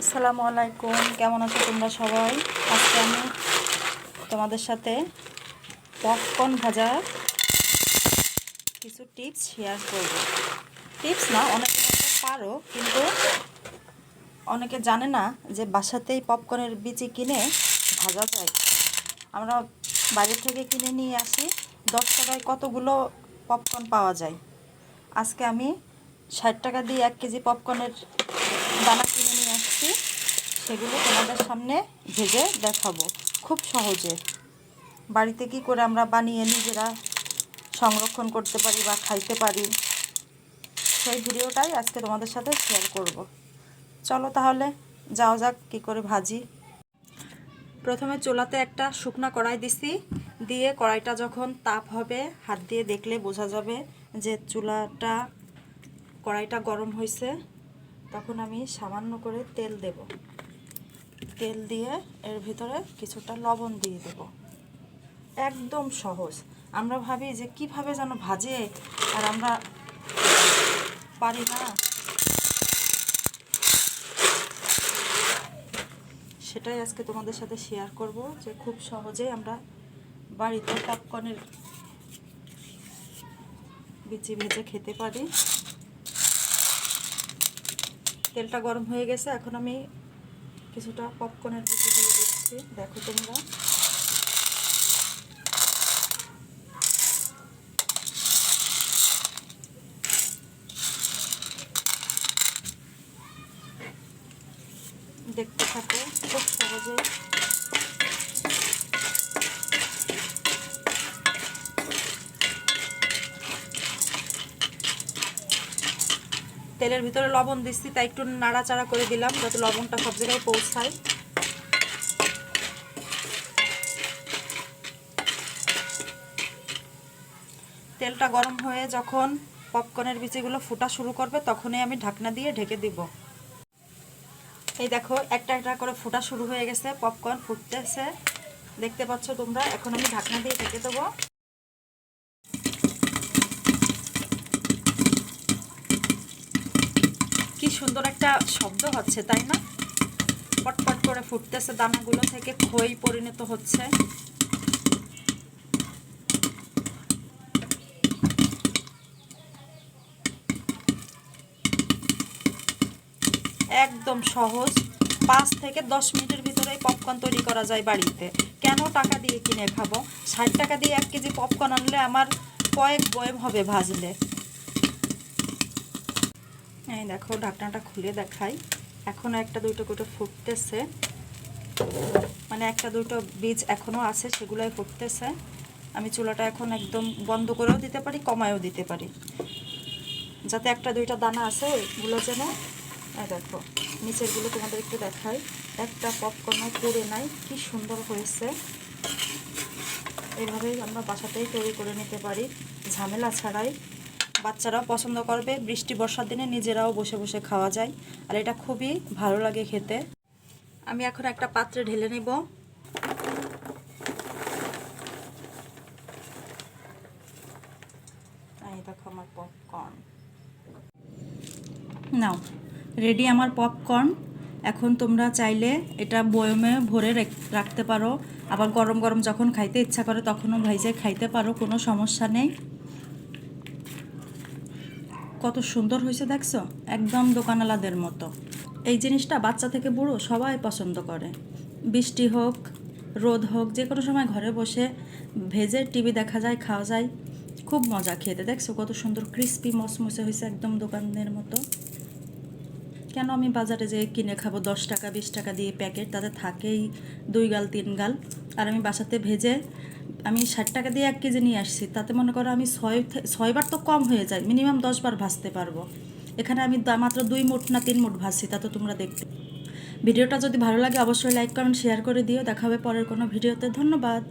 আসসালামু আলাইকুম। কেমন আছো তোমরা সবাই? আজকে আমি তোমাদের সাথে পপকর্ন ভাজার কিছু টিপস শেয়ার করব। টিপস না, অনেকে পারো, কিন্তু অনেকে জানে না যে বাসাতেই পপকর্নের বিচি কিনে ভাজা যায়। আমরা বাইরে থেকে কিনে নিয়ে আসি, দশ টাকায় কতগুলো পপকর্ন পাওয়া যায়। আজকে আমি ষাট টাকা দিয়ে এক কেজি পপকর্নের দানা সেগুলো তোমাদের সামনে ভেজে দেখাবো। খুব সহজে। বাড়িতে কি করে আমরা বানিয়ে নিজেরা সংরক্ষণ করতে পারি বা খাইতে পারি, সেই ভিডিওটাই আজকে তোমাদের সাথে শেয়ার করব। চলো তাহলে যাওয়া যাক কী করে ভাজি। প্রথমে চুলাতে একটা শুকনা কড়াই দিছি। দিয়ে কড়াইটা যখন তাপ হবে, হাত দিয়ে দেখলে বোঝা যাবে যে চুলাটা, কড়াইটা গরম হয়েছে তখন আমি সামান্য করে তেল দেব। তেল দিয়ে এর ভিতরে কিছুটা লবণ দিয়ে দেব। একদম সহজ। আমরা ভাবি যে কীভাবে যেন ভাজে আর আমরা পারি না। সেটাই আজকে তোমাদের সাথে শেয়ার করব যে খুব সহজেই আমরা বাড়িতে পপকর্নের বিচি ভেজে খেতে পারি। তেলটা গরম হয়ে গেছে, এখন আমি কিছুটা পপকর্নের ভিতরে দিয়ে দিচ্ছি। দেখো তোমরা। দেখতে থাকো খুব সহজে তেলের ভিতরে লবণ দিচ্ছি, তাই একটু নাড়াচাড়া করে দিলাম যাতে লবণটা সব জায়গায় পৌঁছায়। তেলটা গরম হয়ে যখন পপকর্নের বিচিগুলো ফুটা শুরু করবে, তখনই আমি ঢাকনা দিয়ে ঢেকে দিব। এই দেখো, একটা একটা করে ফোটা শুরু হয়ে গেছে, পপকর্ন ফুটতেছে। দেখতে পাচ্ছ তোমরা, এখন আমি ঢাকনা দিয়ে ঢেকে দেবো। কি সুন্দর একটা শব্দ হচ্ছে, তাই না? পটপট করে ফুটতেছে দানাগুলো থেকে, খই পরিণত হচ্ছে। একদম সহজ। পাঁচ থেকে দশ মিনিটের ভিতরে পপকর্ন তৈরি করা যায় বাড়িতে। কেন টাকা দিয়ে কিনে খাব? ষাট টাকা দিয়ে এক কেজি পপকর্ন আনলে আমার কয়েক বয়েম হবে ভাজলে। এই দেখো, ঢাকনাটা খুলে দেখাই। এখনও একটা দুটো করে ফুটতেছে। মানে একটা, দুটো বীজ এখনও আছে, সেগুলোই ফুটতেছে। আমি চুলাটা এখন একদম বন্ধ করেও দিতে পারি, কমায়ও দিতে পারি। যাতে একটা, দুইটা দানা আছে ওইগুলো যেন দেখো, নিচেরগুলো তোমাদের একটু দেখাই। একটা পপকর্নও পুড়ে নাই, কি সুন্দর হয়েছে। এভাবেই আমরা বাসাতেই তৈরি করে নিতে পারি, ঝামেলা ছাড়াই। বাচ্চারাও পছন্দ করবে, বৃষ্টি, বর্ষার দিনে নিজেরাও বসে বসে খাওয়া যায়। আর এটা খুবই ভালো লাগে খেতে। আমি এখন একটা পাত্রে ঢেলে নেব। আমার পপকর্ন নাও রেডি আমার পপকর্ন এখন তোমরা চাইলে এটা বয়মে ভরে রেখ- রাখতে পারো। আবার গরম গরম যখন খাইতে ইচ্ছা করে তখনও ভাইজে খাইতে পারো, কোনো সমস্যা নেই। কত সুন্দর হয়েছে দেখছ? একদম দোকানওয়ালাদের মতো। এই জিনিসটা বাচ্চা থেকে বুড়ো সবাই পছন্দ করে। বৃষ্টি হোক, রোদ হোক, যে কোনো সময় ঘরে বসে ভেজে টিভি দেখা যায়, খাওয়া যায়, খুব মজা খেতে। দেখছ কত সুন্দর ক্রিস্পি মসমসে হয়েছে একদম দোকানের মতো। কেন আমি বাজারে যেয়ে কিনে খাব দশ টাকা, বিশ টাকা দিয়ে প্যাকেট? তাতে থাকেই দুই গাল, তিন গাল। আর আমি বাসাতে ভেজে আমি ষাট টাকা দিয়ে এক কেজি নিয়ে আসছি, তাতে মনে করো আমি ছয় ছয়বার তো কম হয়ে যায় মিনিমাম দশবার ভাজতে পারব। এখানে আমি মাত্র দুই মুঠ না তিন মুঠ ভাজছি, তা তো তোমরা দেখতে ভিডিওটা যদি ভালো লাগে, অবশ্যই লাইক কমেন্ট শেয়ার করে দিও। দেখা হবে পরের কোনো ভিডিওতে। ধন্যবাদ।